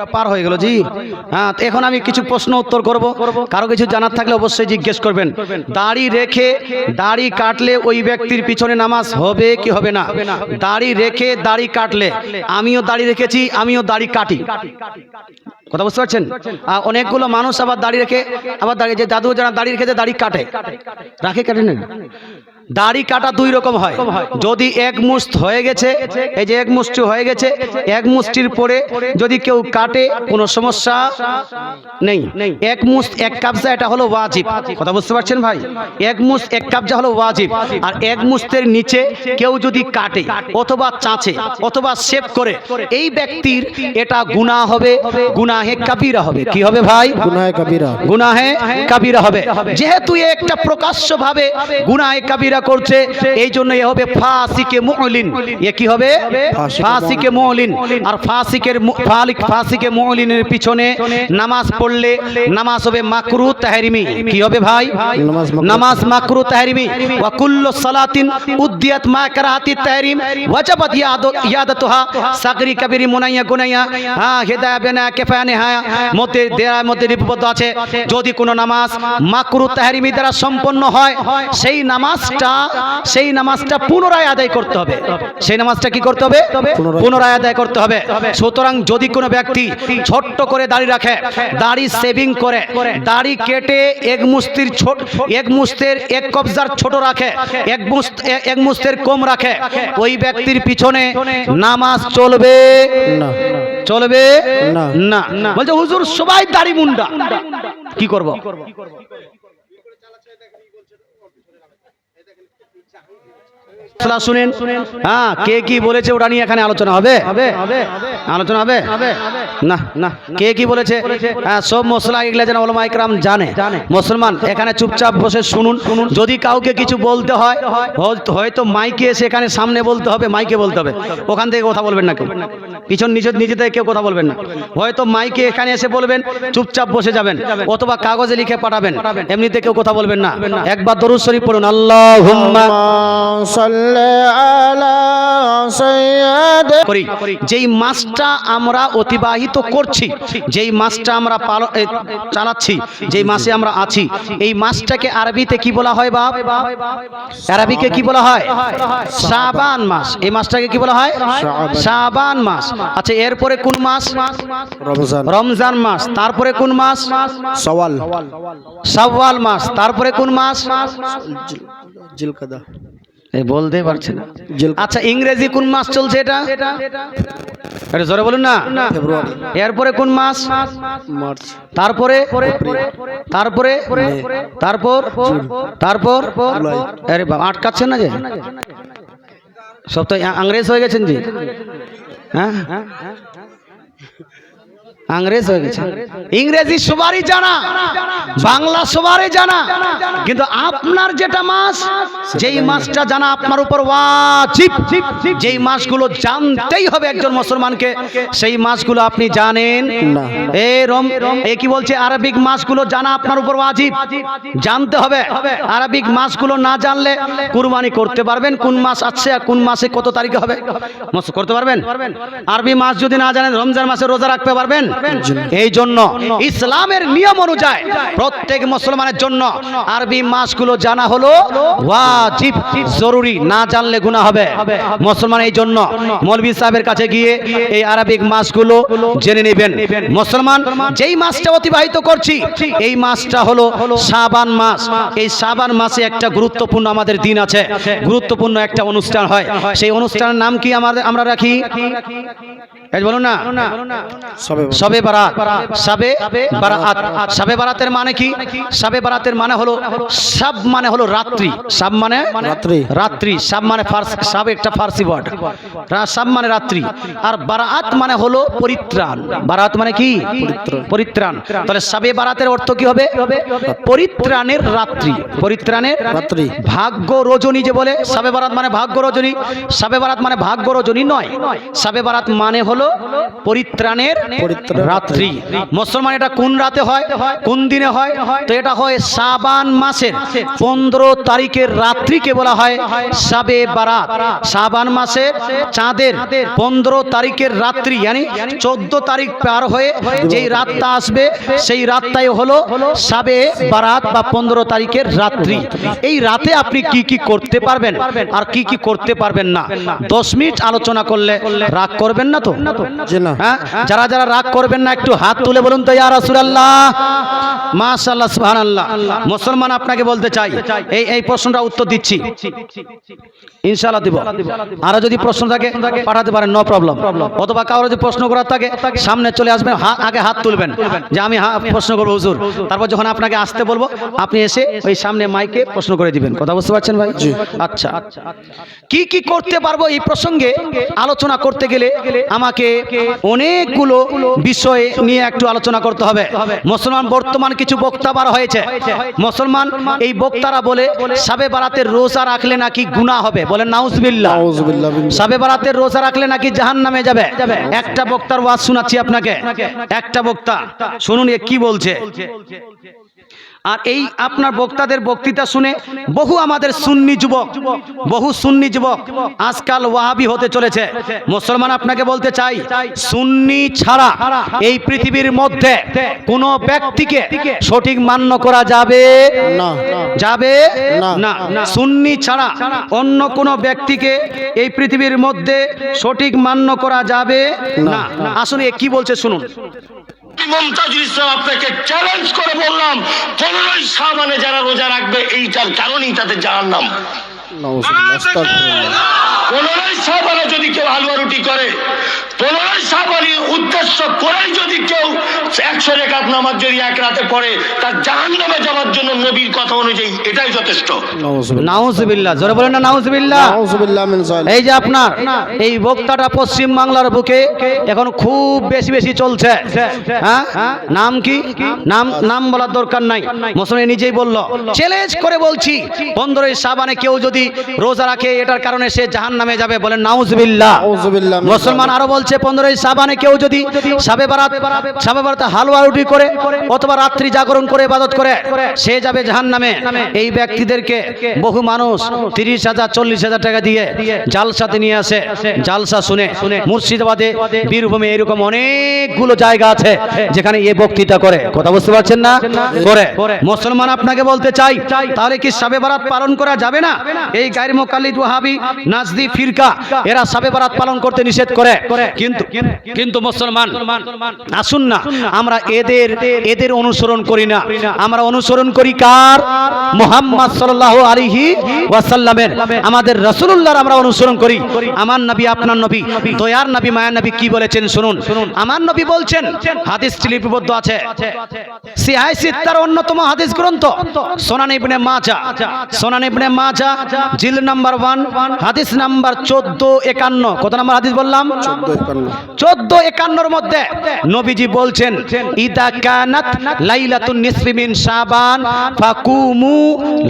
ঘণ্টা পার হয়ে গেল, জি। হ্যাঁ এখন আমি কিছু প্রশ্ন উত্তর করব। কারও কিছু জানার থাকলে অবশ্যই জিজ্ঞেস করবেন। দাড়ি রেখে দাড়ি কাটলে ওই ব্যক্তির পিছনে নামাজ হবে কি হবে না? দাড়ি রেখে দাড়ি কাটলে আমিও দাড়ি রেখেছি, আমিও দাড়ি কাটি। কথা বুঝতে পারছেন? অনেকগুলো মানুষ আবার দাড়ি রেখে, আবার দাঁড়িয়ে যে দাদু যারা দাড়ি রেখেছে, দাড়ি কাটে। রাখে, কাটে না? দাড়ি কাটা দুই রকম হয়। যদি এক মুষ্ট হয়ে গেছে এই যে এক মুষ্টি হয়ে গেছে এক মুষ্টির পরে যদি কেউ কাটে কোনো সমস্যা নেই। এক মুষ্ট এক কাবজা এটা হলো ওয়াজিব। কথা বুঝতে পারছেন ভাই? এক মুষ্ট এক কাবজা হলো ওয়াজিব। আর এক মুষ্টের নিচে কেউ যদি কাটে অথবা চাঁচে অথবা শেপ করে এই ব্যক্তির এটা গুনাহ হবে গুনাহে কাবিরা হবে। কি হবে ভাই? গুনায় কবিরা গুনাহে কাবিরা হবে। যেহেতু একটা প্রকাশ্য ভাবে গুনাহে কাবিরা করছে এই জন্য এ হবে ফাসিকে মুলিন এ কি হবে? ফাসিকে মুলিন আর ফাসিকের ফালিক ফাসিকে মুলিনের পিছনে নামাজ পড়লে নামাজ হবে মাকরু তাহরিমি। কি হবে ভাই? নামাজ মাকরু। তাহরিমি। ওয়া কুল্লু সালাতিন উদ্দিয়াত মা কারাহাতি তাহরিম। ওয়াজাবাত ইয়াদ ইয়াদাতুহা। সাগরি কবিরি মুনাইয়া গুনাইয়া। হ্যাঁ হেদায়া বেনা কেফায়া নেহায়া। মধ্যে দেয়ার মধ্যে লিপিবদ্ধ আছে। যদি কোনো নামাজ মাকরু তাহরিমি দ্বারা সম্পন্ন হয় সেই নামাজটা সেই নামাজটা পুনরায় আদায় করতে হবে। সেই নামাজটা কি করতে হবে? পুনরায়- আদায় করতে হবে। সুতরাং যদি কোনো ব্যক্তি ছোট্ট করে দাড়ি রাখে দাড়ি সেভিং করে দাড়ি কেটে এক মুস্তির ছোট এক মুস্তের এক কবজার ছোট রাখে এক মুস্ত এক মুস্তের কম রাখে ওই ব্যক্তির পিছনে নামাজ চলবে না। চলবে না। না। বলছে হুজুর সবাই দাড়ি মুন্ডা। কি করব? শুনেন। হ্যাঁ কে কি বলেছে ওটা নিয়ে এখানে আলোচনা হবে। আলোচনা হবে? না না কে কি বলেছে? হ্যাঁ সব মশলা এগুলা যেন ওলামা ইকরাম জানে। মুসলমান এখানে চুপচাপ বসে শুনুন। যদি কাউকে কিছু বলতে হয় হয়তো- হয়তো মাইকে এসে এখানে সামনে বলতে হবে মাইকে বলতে হবে। ওখান থেকে কথা বলবেন না কেউ। পিছন নিচে নিজে থেকে কেউ কথা বলবেন না। হয়তো মাইকে এখানে এসে বলবেন চুপচাপ বসে যাবেন অথবা কাগজে লিখে পাঠাবেন এমনিতে কেউ কথা বলবেন না। একবার দরুদ শরীফ পড়ুন আল্লাহ সাল্লি আলা সাইয়্যিদ করি। যেই মাসটা আমরা অতিবাহিত করছি। যেই মাসটা আমরা চালাচ্ছি যেই মাসে আমরা আছি। এই মাসটাকে আরবিতে কি বলা হয় বাপ? আরবিকে কি বলা হয়? শাবান মাস এই মাসটাকে কি বলা হয়? শাবান মাস আচ্ছা এরপরে কোন মাস রমজান। রমজান মাস তারপরে কোন মাস সওয়াল। শাওয়াল মাস তারপরে কোন মাস জিলকাদা। বলতে পারছে না। আচ্ছা ইংরেজি কোন মাস চলছে এটা? এটা জোরে বলুন না। এরপরে কোন মাস? মার্চ। তারপরে? তারপরে? তারপর? তারপর? আরে বাবা আটকাচ্ছেন না যে? সব তো আংরেজ হয়ে গেছেন জি হ্যাঁ? আংরেজ হয়ে গেছে। ইংরেজি সবারই জানা বাংলা সবারই জানা। কিন্তু আপনার যেটা মাস যেই মাসটা জানা আপনার উপর ওয়াজিব। যেই মাসগুলো জানতেই হবে একজন মুসলমানকে সেই মাসগুলো আপনি জানেন না। এ রম এ কি বলছে? আরবিক মাসগুলো জানা আপনার উপর ওয়াজিব। জানতে হবে। আরবিক মাসগুলো না জানলে কুরবানি করতে পারবেন। কোন মাস আছে আর কোন মাসে কত তারিখে হবে? করতে পারবেন? আরবি মাস যদি না জানেন রমজান মাসে রোজা রাখতে পারবেন? এই জন্য। ইসলামের নিয়ম অনুযায়ী প্রত্যেক মুসলমানের জন্য আরবি মাসগুলো জানা হলো ওয়াজিব জরুরি না জানলে গুনাহ হবে। মুসলমান এই জন্য মৌলভী সাহেবের কাছে গিয়ে এই আরবিক মাসগুলো জেনে নেবেন। মুসলমান যেই মাসটা অতিবাহিত করছি এই মাসটা হলো শাবান মাস। এই শাবান মাসে একটা গুরুত্বপূর্ণ আমাদের দিন আছে। গুরুত্বপূর্ণ একটা অনুষ্ঠান হয়। সেই অনুষ্ঠানের নাম কি আমাদের আমরা রাখি? বলুন না। সবে সবে বারাত। সবে বারাত। সবে বারাতের মানে কি? সবে বারাতের মানে হলো সব মানে হলো রাত্রি। সব মানে রাত্রি। রাত্রি। সব মানে ফার্সি সব একটা ফার্সি ওয়ার্ড। সব মানে রাত্রি। আর বারাত মানে হলো পরিত্রাণ। বারাত মানে কি? পরিত্রাণ। তাহলে সবে বারাতের অর্থ কি হবে? পরিত্রাণের রাত্রি। পরিত্রাণের রাত্রি। ভাগ্য রজনী যে বলে সাবে বারাত মানে ভাগ্য রজনী। সাবে বারাত মানে ভাগ্য রজনী নয়। সাবে বারাত মানে হলো পরিত্রাণের পরিত্রাণের রাত্রি। মুসলমান এটা কোন রাতে হয়? কোন দিনে হয়? তো এটা হয় সাবান মাসের। পনেরো তারিখের রাত্রিকে বলা হয় সাবে বারাত। সাবান মাসের চাঁদের পনেরো তারিখের রাত্রি yani চোদ্দ তারিখ পার হয়ে যেই রাতটা আসবে সেই রাতটাই হলো সাবে বারাত বা পনেরো তারিখের রাত্রি। এই রাতে আপনি কি কি করতে পারবেন আর কি কি করতে পারবেন না? দশ মিনিট আলোচনা করলে রাগ করবেন না তো? হ্যাঁ? যারা যারা রাগ করবেন না একটু হাত তুলে বলুন তো ইয়া রাসূলুল্লাহ। মাশাআল্লাহ সুবহানাল্লাহ। মুসলমান আপনাকে বলতে চাই এই এই প্রশ্নটা উত্তর দিচ্ছি। ইনশাআল্লাহ দিব। আরও যদি প্রশ্ন থাকে পাঠাতে পারেন নো প্রবলেম অথবা কারও যদি প্রশ্ন করার থাকে সামনে চলে আসবেন আগে হাত তুলবেন। যে আমি প্রশ্ন করব হুজুর। তারপর যখন আপনাকে আসতে বলব আপনি এসে ওই সামনে মাইকে প্রশ্ন করে দিবেন। কথা বুঝতে পারছেন ভাই? আচ্ছা। কি কি করতে পারব এই প্রসঙ্গে আলোচনা করতে গেলে আমাকে অনেকগুলো বিষয় নিয়ে একটু আলোচনা করতে হবে। মুসলমান বর্তমান কিছু বক্তা বার হয়েছে। মুসলমান এই বক্তারা বলে সাবে বারাতের রোজা রাখলে নাকি গুনাহ হবে? বলে নাউজবিল্লা সাবে বারাতের রোজা রাখলে নাকি জাহান নামে যাবে। একটা বক্তার ওয়াজ শোনাচ্ছি আপনাকে। একটা বক্তা। শুনুন এ কি বলছে। আর এই আপনার বক্তাদের বক্তৃতা শুনে বহু আমাদের সুন্নি যুবক, বহু সুন্নি যুবক আজকাল ওয়াহাবি হতে চলেছে। মুসলমান আপনাকে বলতে চাই, সুন্নি ছাড়া এই পৃথিবীর মধ্যে কোনো ব্যক্তিকে সঠিক মান্য করা যাবে না। যাবে না। সুন্নি ছাড়া অন্য কোনো ব্যক্তিকে এই পৃথিবীর মধ্যে সঠিক মান্য করা যাবে না। আসলে কি বলছে শুনুন। মমতাজুল ইসলাম আপনাকে চ্যালেঞ্জ করে বললাম, পনেরোই সাবানে যারা রোজা রাখবে, এইটার কারণেই তাদের জানার নাম সাবানে যদি কেউ হালুয়া রুটি করে পনেরোই সাবানি উদ্দেশ্য করেই যদি কেউ একশো রেখাত নামাজ যদি এক রাতে পড়ে তার জাহান নামে যাওয়ার জন্য নবীর কথা অনুযায়ী এটাই যথেষ্ট। নাউজবিল্লাহ। জোরে বলেন না নাউজবিল্লাহ। মিন এই যে আপনার এই বক্তাটা পশ্চিম বাংলার বুকে এখন খুব বেশি বেশি চলছে। হ্যাঁ? নাম কি? নাম নাম বলার দরকার নাই। মুসলমান নিজেই বলল চ্যালেঞ্জ করে বলছি পনেরোই সাবানে কেউ যদি রোজা রাখে এটার কারণে সে জাহান নামে যাবে বলেন মিন মুসলমান আরও বলছে পনেরোই সাবানে কেউ যদি সাবে বারাত সাবে বারাতে হালুয়া রুটি করে অথবা রাত্রি জাগরণ করে ইবাদত করে সে যাবে জাহান নামে এই ব্যক্তিদেরকে বহু মানুষ তিরিশ হাজার চল্লিশ হাজার টাকা দিয়ে জালসাতে নিয়ে আসে। জালসা শুনে মুর্শিদাবাদে বীরভূমে এরকম অনেকগুলো জায়গা আছে যেখানে এ বক্তৃতা করে। কথা বুঝতে পারছেন না? করে। মুসলমান আপনাকে বলতে চাই তাহলে কি সাবে বারাত পালন করা যাবে না। এই গায়ের মোকাল্লিদ ওয়াহাবি নাজদি ফিরকা, এরা সাবে বারাত পালন করতে নিষেধ করে। কিন্তু কিন্তু মুসলমান আসুন না আমরা এদের এদের অনুসরণ করি না। আমরা অনুসরণ করি কার? মোহাম্মদ সাল্লাল্লাহু আলাইহি ওয়াসাল্লামের। আমাদের রাসূলুল্লাহর আমরা অনুসরণ করি। আমার নবী, আপনার নবী, দয়ার নবী, মায়ার নবী কি বলেছেন শুনুন। আমার নবী বলছেন, হাদিস লিপিবদ্ধ আছে। সিহাই সিত্তার অন্যতম হাদিস গ্রন্থ, সোনান ইবনে মাজা সোনান ইবনে মাজা জিল নাম্বার ওয়ান হাদিস নাম্বার চোদ্দ একান্ন। কত নাম্বার হাদিস বললাম? চোদ্দ একান্নর মধ্যে নবীজি বলছেন ইদা কানাত লাইলাতুন নিসফি মিন শাবান ফাকুমু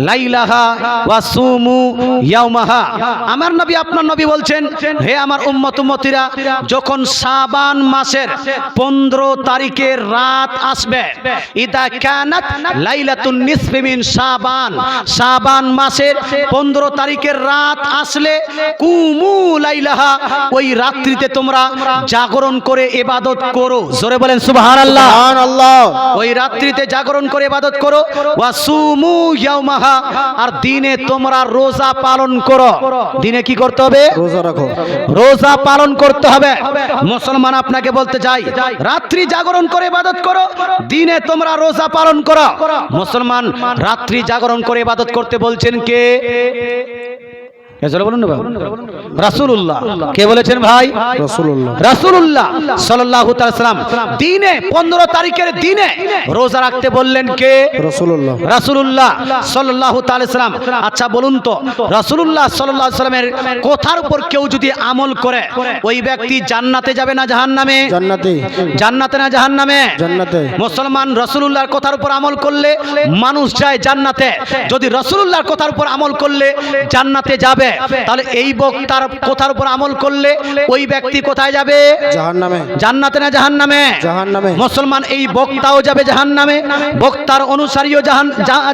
লাইলাহা ওয়াসুমু ইয়াউমাহা। আমার নবী আপনার নবী বলছেন হে আমার উম্মত উম্মতিরা যখন শাবান মাসের 15 তারিখের রাত আসবে ইদা কানাত লাইলাতুন নিসফি মিন শাবান শাবান মাসের 15 তারিখের রাত আসলে কুমু লাইলাহা ওই রাত্রিতে তোমরা জাগরণ করে ইবাদত করো। জোরে বলেন সুবহানাল্লাহ। সুবহানাল্লাহ। ওই রাত্রিতে জাগরণ করে ইবাদত করো। ওয়াসুমু ইয়াউমাহা আর দিনে তোমরা রোজা পালন করো। দিনে কি করতে হবে? রোজা রাখো। রোজা পালন করতে হবে। মুসলমান আপনাকে বলতে চাই রাত্রি জাগরণ করে ইবাদত করো দিনে তোমরা রোজা পালন করো। মুসলমান রাত্রি জাগরণ করে ইবাদত করতে বলছেন কে? এ জোরে বলুন না কে বলেছেন ভাই? রাসূলুল্লাহ। রাসূলুল্লাহ সাল্লাম দিনে 15 তারিখের দিনে রোজা রাখতে বললেন কে? রাসূলুল্লাহ। রাসূলুল্লাহ সাল্লাল্লাহু সাল্লাম আচ্ছা বলুন তো রাসূলুল্লাহ সাল্লাল্লাহু সাল্লামের কথার উপর কেউ যদি আমল করে ওই ব্যক্তি জান্নাতে যাবে না জাহান্নামে? জান্নাতে। জান্নাতে না জাহান্নামে? জান্নাতে। মুসলমান রসুল্লাহর কথার উপর আমল করলে মানুষ যায় জান্নাতে। যদি রসুল্লাহর কথার উপর আমল করলে জান্নাতে যাবে। তাহলে এই বক্তার কথার উপর আমল করলে ওই ব্যক্তি কোথায় যাবে? জাহান নামে জান্নাতে না জাহান নামে মুসলমান এই বক্তাও যাবে জাহান নামে বক্তার অনুসারীও জাহান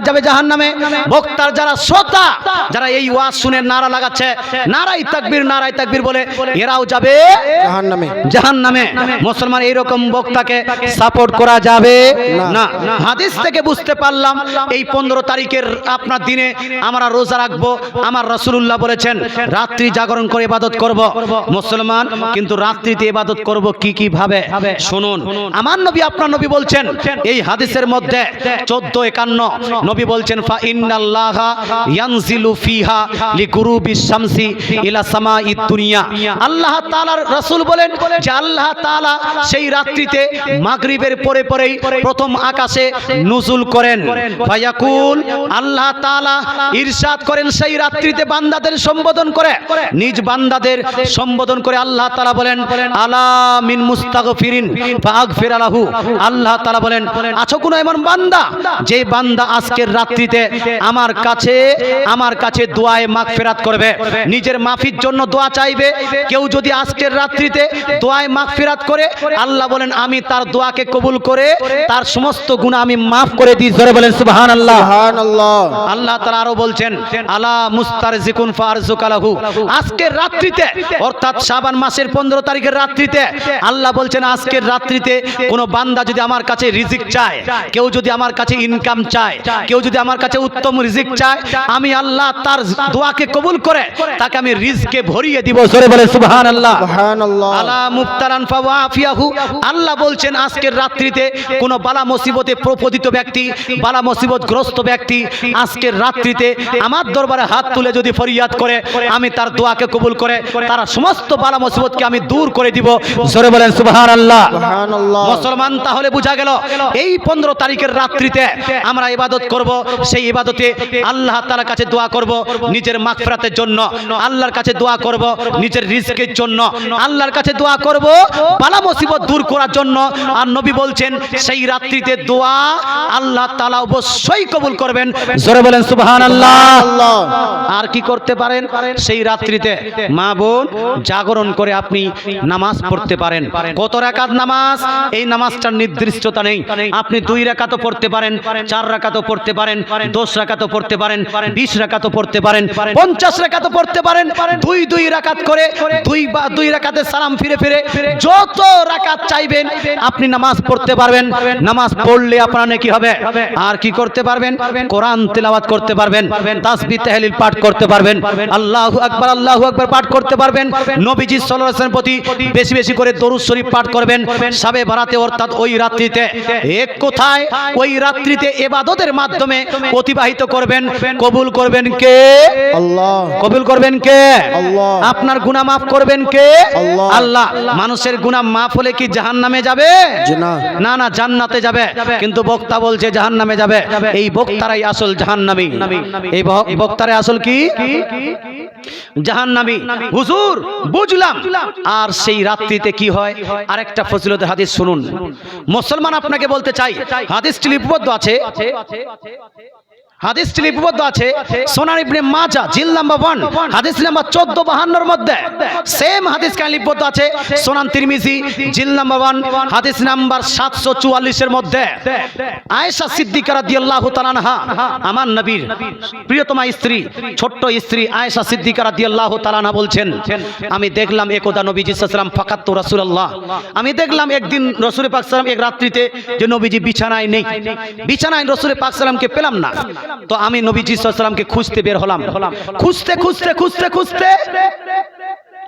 যাবে জাহান নামে বক্তার যারা শ্রোতা যারা এই ওয়াজ শুনে নারা লাগাচ্ছে নারাই তাকবীর নারাই তাকবীর বলে এরাও যাবে জাহান নামে জাহান নামে মুসলমান এইরকম বক্তাকে সাপোর্ট করা যাবে না। হাদিস থেকে বুঝতে পারলাম এই পনেরো তারিখের আপনার দিনে আমরা রোজা রাখব আমার রসুল্লাহ বলেছেন রাত্রি জাগরণ করে ইবাদত করব। মুসলমান, কিন্তু রাত্রিতে ইবাদত করব কি কি ভাবে? শুনুন। আমার নবী, আপনার নবী বলছেন, এই হাদিসের মধ্যে চোদ্দ একান্ন, নবী বলছেন, ফা ইন্নাল্লাহা ইয়ানজিলু ফিহা লিগুরুবি শামসি ইলা সামাই দুনিয়া। আল্লাহ তাআলার রাসূল বলেন যে আল্লাহ তাআলা সেই রাত্রিতে মাগরিবের পরে পরেই প্রথম আকাশে নুজুল করেন। ফায়াকুল, আল্লাহ তাআলা ইরশাদ করেন সেই রাত্রিতে বান্দাদের সম্বোধন করে নিজ বান্দাদের সম্বোধন করে আল্লাহ তাআলা বলেন আলা মিন মুস্তাগফিরিন ফাগফির আলাহু আল্লাহ তাআলা বলেন আছো কোনো এমন বান্দা যে বান্দা আজকের রাত্রিতে আমার কাছে আমার কাছে দোয়ায় মাগফিরাত করবে নিজের মাফির জন্য দোয়া চাইবে। কেউ যদি আজকের রাত্রিতে দোয়ায় মাগফিরাত করে আল্লাহ বলেন আমি তার দোয়াকে কবুল করে তার সমস্ত গুনাহ আমি মাফ করে দিই। জোরে বলেন সুবহানাল্লাহ। জাহান আল্লাহ আল্লাহ তারা আরও বলছেন আলা মুস্তার জিকুন ফারজুকালাহু আজকের রাত্রিতে অর্থাৎ শাবান মাসের পনেরো তারিখের রাত্রিতে আল্লাহ বলছেন আজকের রাত্রিতে কোনো বান্দা যদি আমার কাছে রিজিক চায় কেউ যদি আমার কাছে ইনকাম চায় কেউ যদি আমার কাছে উত্তম রিজিক চায় আমি আল্লাহ তার দোয়াকে কবুল করে তাকে আমি রিজকে ভরিয়ে দিব। জোরে বলে জাহান আল্লাহ আলা মুফতারান ফাওয়াফিয়াহু। আল্লাহ বলছেন আজকের রাত্রিতে কোন বালা মুসিবতে প্রপোদিত ব্যক্তি বালা মুসিবত গ্রস্ত ব্যক্তি আজকের রাত্রিতে আমার দরবারে হাত তুলে যদি ফরিয়াদ করে আমি তার দোয়াকে কবুল করে তারা সমস্ত বালা মুসিবতকে আমি দূর করে দিব। জোরে বলেন সুবহানাল্লাহ। জাহান আল্লাহ মুসলমান তাহলে বোঝা গেল এই পনেরো তারিখের রাত্রিতে আমরা ইবাদত করব সেই ইবাদতে আল্লাহ তালার কাছে দোয়া করব নিজের মাগফিরাতের জন্য আল্লাহর কাছে দোয়া করব নিজের রিজকের জন্য আল্লাহর কাছে দোয়া করব বালা মুসিবত দূর করার জন্য। আর নবী বলছেন সেই রাত্রিতে দোয়া আল্লাহ তাআলা অবশ্যই কবুল করবেন। জোরে বলেন সুবহানাল্লাহ। আল্লাহ আর কি করতে পারেন, সেই রাত্রিতে মা বোন জাগরণ করে আপনি নামাজ পড়তে পারেন। কত নামাজ? এই নামাজটার নির্দিষ্টতা নেই। আপনি দুই পড়তে পারেন, চার পড়তে পারেন, দশ পড়তে পারেন, বিশ পড়তে পারেন, পঞ্চাশ পড়তে পারেন। দুই দুই করে, দুই বা দুই রাকাতে সালাম ফিরে ফিরে যত রাকাত চাইবেন, আপনি নামাজ পড়তে পারবেন। নামাজ পড়লে আপনার কি হবে? আর কি করতে পারবেন? কোরআন তেলাওয়াত করতে পারবেন, তাসবিহ, তাহলিল পাঠ করতে পারবেন। আল্লাহু আকবার আল্লাহু আকবার পাঠ করতে পারবেন। নবীজি সাল্লাল্লাহু প্রতি বেশি বেশি করে দরুদ শরীফ পাঠ করবেন। সাবে বারাতে অর্থাৎ ওই রাত্রিতে। এক কোথায়? ওই রাত্রিতে ইবাদতের মাধ্যমে অতিবাহিত করবেন। কবুল করবেন কে? আল্লাহ। কবুল করবেন কে? আল্লাহ। আপনার গুনাহ মাফ করবেন কে? আল্লাহ। আল্লাহ। মানুষের গুনাহ মাফ হলে কি জাহান্নামে যাবে? না না জান্নাতে যাবে। কিন্তু বক্তা বলছে জাহান্নামে যাবে। এই বক্তারাই আসল জাহান্নামী। এই বক্তারাই আসল কি? জাহান্নামী। হুজুর, বুঝলাম। আর সেই রাত্রিতে কি হয়? আরেকটা ফজিলতের হাদিস শুনুন। মুসলমান আপনাকে বলতে চাই, হাদিসটি লিপিবদ্ধ আছে? হাদিসটি লিপিবদ্ধ আছে, সোনার ইবনে মাজা, জিল নাম্বার ওয়ান হাদিস নাম্বার চোদ্দ বাহান্নর মধ্যে। সেম হাদিস কান লিপিবদ্ধ আছে, সোনান তিরমিজি, জিল নাম্বার ওয়ান হাদিস নাম্বার সাতশো চুয়াল্লিশের মধ্যে। আয়েশা সিদ্দিকা রাদিয়াল্লাহু তাআলা আনহা, আমার নবীর প্রিয়তমা স্ত্রী, ছোট্ট স্ত্রী আয়েশা সিদ্দিকা রাদিয়াল্লাহু তাআলা আনহা বলছেন, আমি দেখলাম একদা নবীজি আলাইহি ওয়াসাল্লাম রাসূলুল্লাহ। আমি দেখলাম একদিন রাসূল পাক সাল্লাম এক রাত্রিতে যে নবীজি বিছানায় নেই। বিছানায় রাসূল পাক সাল্লামকে পেলাম না। তো আমি নবীজি ওয়াসাল্লামকে খুঁজতে বের হলাম। খুঁজতে খুঁজতে খুঁজতে খুঁজতে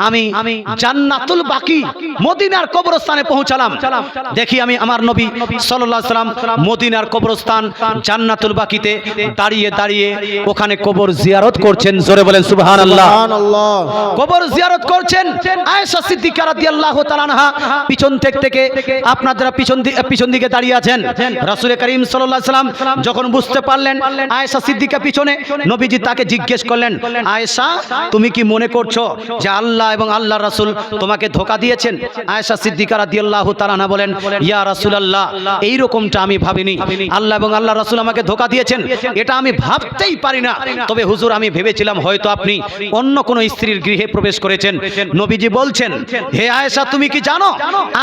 আমি আমি জান্নাতুল বাকি মদিনার কবরস্থানে পৌঁছালাম। দেখি আমি আমার নবী সাল্লাল্লাহু আলাইহি সাল্লাম মদিনার কবরস্থান জান্নাতুল বাকিতে দাঁড়িয়ে দাঁড়িয়ে ওখানে কবর জিয়ারত করছেন। জোরে বলেন সুবহানাল্লাহ। জাহান আল্লাহ কবর জিয়ারত করছেন। আয়েশা সিদ্দিকা রাদিয়াল্লাহু তাআলা আনহা পিছন থেকে থেকে আপনারা পিছন দিকে পিছন দিকে দাঁড়িয়ে আছেন রাসূল করিম সাল্লাল্লাহু আলাইহি সাল্লাম যখন বুঝতে পারলেন আয়েশা সিদ্দিকা পিছনে নবীজি তাকে জিজ্ঞেস করলেন আয়েশা তুমি কি মনে করছ যে আল্লাহ আল্লাহ এবং আল্লাহ রাসূল তোমাকে ধোকা দিয়েছেন। আয়েশা সিদ্দিকা রাদিয়াল্লাহু তাআলা বলেন, ইয়া রাসূলুল্লাহ এই রকমটা আমি ভাবিনি। আল্লাহ এবং আল্লাহ রাসূল আমাকে ধোকা দিয়েছেন। এটা আমি ভাবতেই পারি না। তবে হুজুর, আমি ভেবেছিলাম হয়তো আপনি অন্য কোনো স্ত্রীর গৃহে প্রবেশ করেছেন। নবীজি বলছেন, হে আয়েশা, তুমি কি জানো?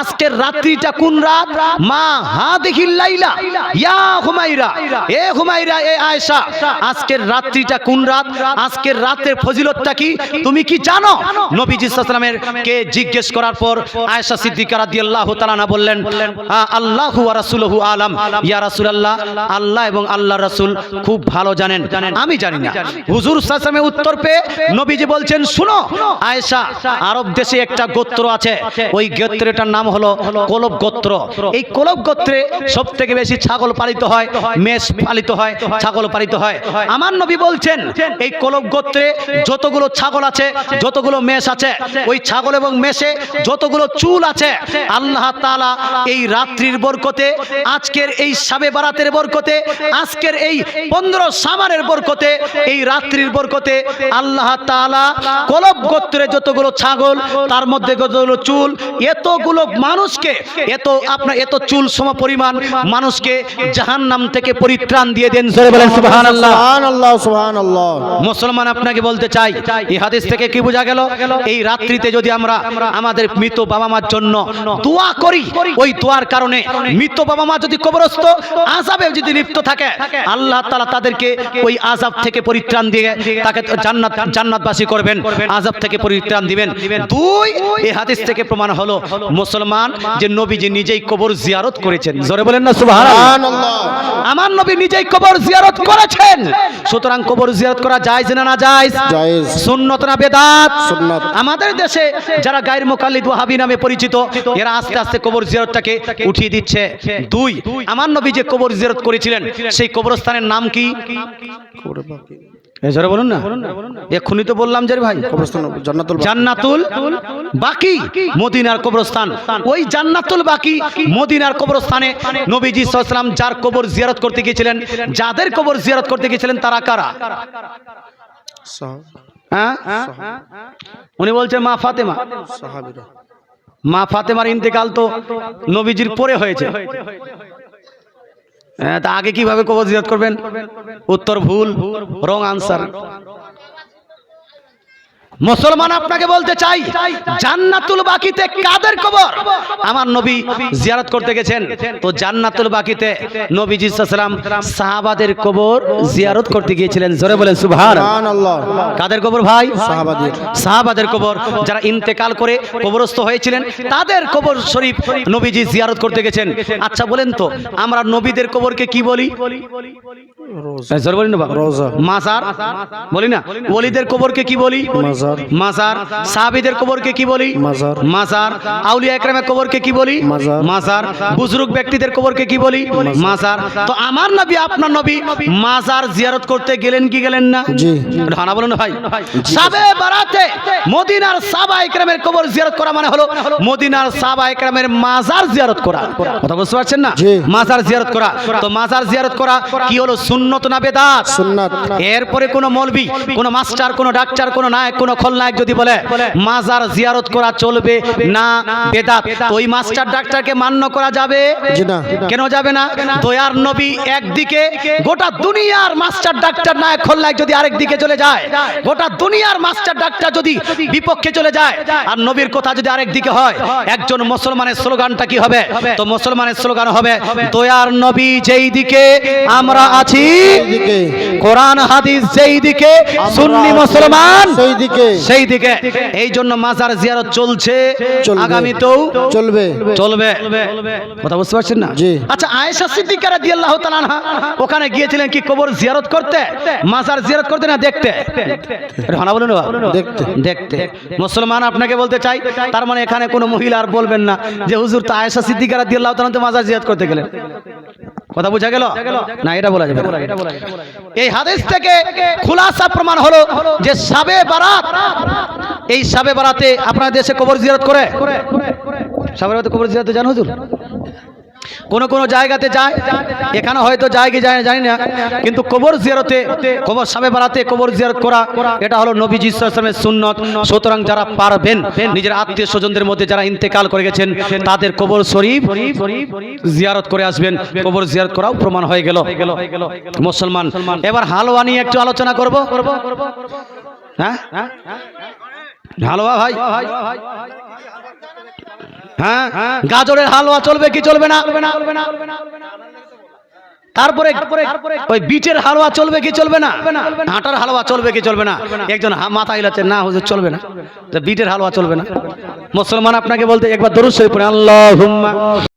আজকের রাত্রিটা কোন রাত? মা হা দেখিল লাইলা, ইয়া হুমাইরা এ হুমাইরা এ আয়েশা, আজকের রাত্রিটা কোন রাত? আজকের রাতের ফজিলতটা কি? তুমি কি জানো? নবীজি কে জিজ্ঞেস করার পর আয়েশা সিদ্দিকা রাদিয়াল্লাহু তাআলা বললেন, আ- আল্লাহু ওয়া রাসূলুহু আলাম। ইয়া রাসূলুল্লাহ, আল্লাহ এবং আল্লাহ রাসূল খুব ভালো জানেন। আমি জানি না। হুজুর সাল্লামের উত্তর পেয়ে নবীজি বলছেন, শুনো, আয়েশা, আরব দেশে একটা গোত্র আছে। ওই গোত্রটার নাম হলো কোলব গোত্র। এই কোলব গোত্রে সব থেকে বেশি ছাগল পালিত হয়, মেষ পালিত হয়, ছাগল পালিত হয়। আমার নবী বলছেন, এই কলব গোত্রে যতগুলো ছাগল আছে, যতগুলো মেষ আছে ওই ছাগল এবং মেষে যতগুলো চুল আছে আল্লাহ তাআলা এই রাত্রির বরকতে আজকের এই সাবে বারাতের বরকতে আজকের এই পনেরো সামানের বরকতে এই রাত্রির বরকতে আল্লাহ তাআলা কলব গোত্রে যতগুলো ছাগল তার মধ্যে যতগুলো চুল এতগুলো মানুষকে এত আপনার এত চুল সম পরিমাণ মানুষকে জাহান্নাম থেকে পরিত্রাণ দিয়ে দেন জোরে বলেন সুবহানাল্লাহ। সুবহানাল্লাহ সুবহানাল্লাহ। মুসলমান আপনাকে বলতে চাই এই হাদিস থেকে কি বোঝা গেল? এই রাত্রিতে যদি আমরা আমাদের মৃত বাবা মার জন্য দোয়া করি ওই দোয়ার কারণে মৃত বাবা মা যদি কবরস্থ আজাবে যদি লিপ্ত থাকে আল্লাহ তাআলা তাদেরকে ওই আজাব থেকে পরিত্রাণ দিয়ে তাকে জান্নাত জান্নাতবাসী করবেন আজাব থেকে পরিত্রাণ দিবেন। দুই এই হাদিস থেকে প্রমাণ হলো মুসলমান যে নবীজি নিজেই কবর জিয়ারত করেছেন। জোরে বলেন না সুবহানাল্লাহ। আমার নবী নিজেই কবর জিয়ারত করেছেন। সুতরাং কবর জিয়ারত করা যায় না না যায় জায়েজ। সুন্নত না বেদাত? সুন্নাত। আমাদের দেশে যারা গায়ের মোকাল্লিদ ওয়াহাবি নামে পরিচিত এরা আস্তে আস্তে কবর জিয়ারতটাকে উঠিয়ে দিচ্ছে। দুই আমার নবী যে কবর জিয়ারত করেছিলেন সেই কবরস্থানের নাম কি? বলুন না। এক্ষুনি তো বললাম যে ভাই। জান্নাতুল জান্নাতুল বাকি মদিনার কবরস্থান। ওই জান্নাতুল বাকি মদিনার কবরস্থানে নবীজি সাল্লাম যার কবর জিয়ারত করতে গিয়েছিলেন যাদের কবর জিয়ারত করতে গিয়েছিলেন তারা কারা? হ্যাঁ? উনি বলছেন মা ফাতেমা। মা ফাতেমার ইন্তেকাল তো নবীজির পরে হয়েছে। হ্যাঁ তা আগে কীভাবে কবর জিয়ারত করবেন? উত্তর ভুল, রং আনসার। মুসলমান আপনাকে বলতে চাই জান্নাতুল বাকিতে কাদের কবর? আমার নবী জিয়ারত করতে গেছেন। তো জান্নাতুল বাকিতে নবীজি সাল্লাম সাহাবাদের কবর জিয়ারত করতে গিয়েছিলেন। জোরে বলেন সুবহানাল্লাহ। কাদের কবর ভাই? সাহাবাদের। কবর। যারা ইন্তেকাল করে কবরস্থ হয়েছিলেন তাদের কবর শরীফ নবীজি জিয়ারত করতে গেছেন। আচ্ছা বলেন তো আমরা নবীদের কবরকে কি বলি? জোরে বলি না। মাজার? বলি না। ওলিদের কবরকে কি বলি? মাজার। মাজার। সাহাবীদের কবরকে কি বলি? মাজার। মাজার। আউলিয়া একরামের কবরকে কি বলি? মাজার। মাজার। বুজুর্গ ব্যক্তিদের কবরকে কি বলি? মাজার। তো আমার নবী আপনার নবী মাজার জিয়ারত করতে গেলেন কি গেলেন না? জি। বলুন ভাই। সাবে বারাতে মদিনার সাবা একরামের কবর জিয়ারত করা মানে হলো মদিনার সাবা একরামের মাজার জিয়ারত করা। কথা বুঝতে পারছেন না? মাজার জিয়ারত করা। তো মাজার জিয়ারত করা কি হলো? সুন্নত না বেদাত? সুন্নাত। এরপরে কোন মলবি কোন মাস্টার কোন ডাক্তার কোন নায়ক কোন খলনায়ক যদি বলে মাজার জিয়ারত করা চলবে না বেদাত। ওই মাস্টার ডাক্তারকে মান্য করা যাবে? কেন যাবে না? দয়ার নবী একদিকে গোটা দুনিয়ার মাস্টার ডাক্তার নায়ক খলনায়ক যদি আরেক দিকে চলে যায় গোটা দুনিয়ার মাস্টার ডাক্তার যদি বিপক্ষে চলে যায় আর নবীর কথা যদি আরেক দিকে হয় একজন মুসলমানের স্লোগানটা কি হবে? তো মুসলমানের স্লোগান হবে দয়ার নবী যেই দিকে আমরা আছি দিকে। কোরআন হাদিস যেই দিকে সুন্নি মুসলমান সেই দিকে। সেই দিকে এই জন্য মাজার জিয়ারত চলছে। আগামীতেও চলবে। চলবে। কথা বুঝতে পারছেন না? জি। আচ্ছা আয়েশা সিদ্দিকা রাদিয়াল্লাহু তাআলা ওখানে গিয়েছিলেন কি কবর জিয়ারত করতে? মাজার জিয়ারত করতে না দেখতে? হানা বলুন বাবা। দেখতে। দেখতে। মুসলমান আপনাকে বলতে চাই তার মানে এখানে কোনো মহিলা আর বলবেন না যে হুজুর তো আয়েশা সিদ্দিকা রাদিয়াল্লাহু তাআলা তো মাজার জিয়ারত করতে গেলেন। কথা বোঝা গেল? না এটা বলা যাবে এই হাদিস থেকে খুলাসা প্রমাণ হলো যে সাবে বারাত এই সাবে বারাতে আপনার দেশে কবর জিয়ারত করে? সাবে বারাতে কবর জিয়ারত জান হুজুর? কোন কোন জায়গাতে যায়, এখানে হয়তো যায় কি যায় জানি না। কিন্তু কবর জিয়ারতে, কবর সামনে বাড়াতে কবর জিয়ারত করা, এটা হলো নবীজি ইসলামের সুন্নত। সুতরাং যারা পারবেন, নিজের আত্মীয় স্বজনদের মধ্যে যারা ইন্তেকাল করে গেছেন, তাদের কবর শরীফ জিয়ারত করে আসবেন। কবর জিয়ারত করাও প্রমাণ হয়ে গেল। মুসলমান, এবার হালওয়া নিয়ে একটু আলোচনা করব। হ্যাঁ? হালুয়া ভাই? হ্যাঁ? গাজরের হালুয়া চলবে কি চলবে না? তারপরে ওই বিটের হালুয়া চলবে কি চলবে না? হাঁটার হালুয়া চলবে কি চলবে না? একজন মাথা হিলাচ্ছে না হুজুর চলবে না। বিটের হালুয়া চলবে না। মুসলমান আপনাকে বলতে একবার দরুদ শরীফ পড়ে আল্লাহুম্মা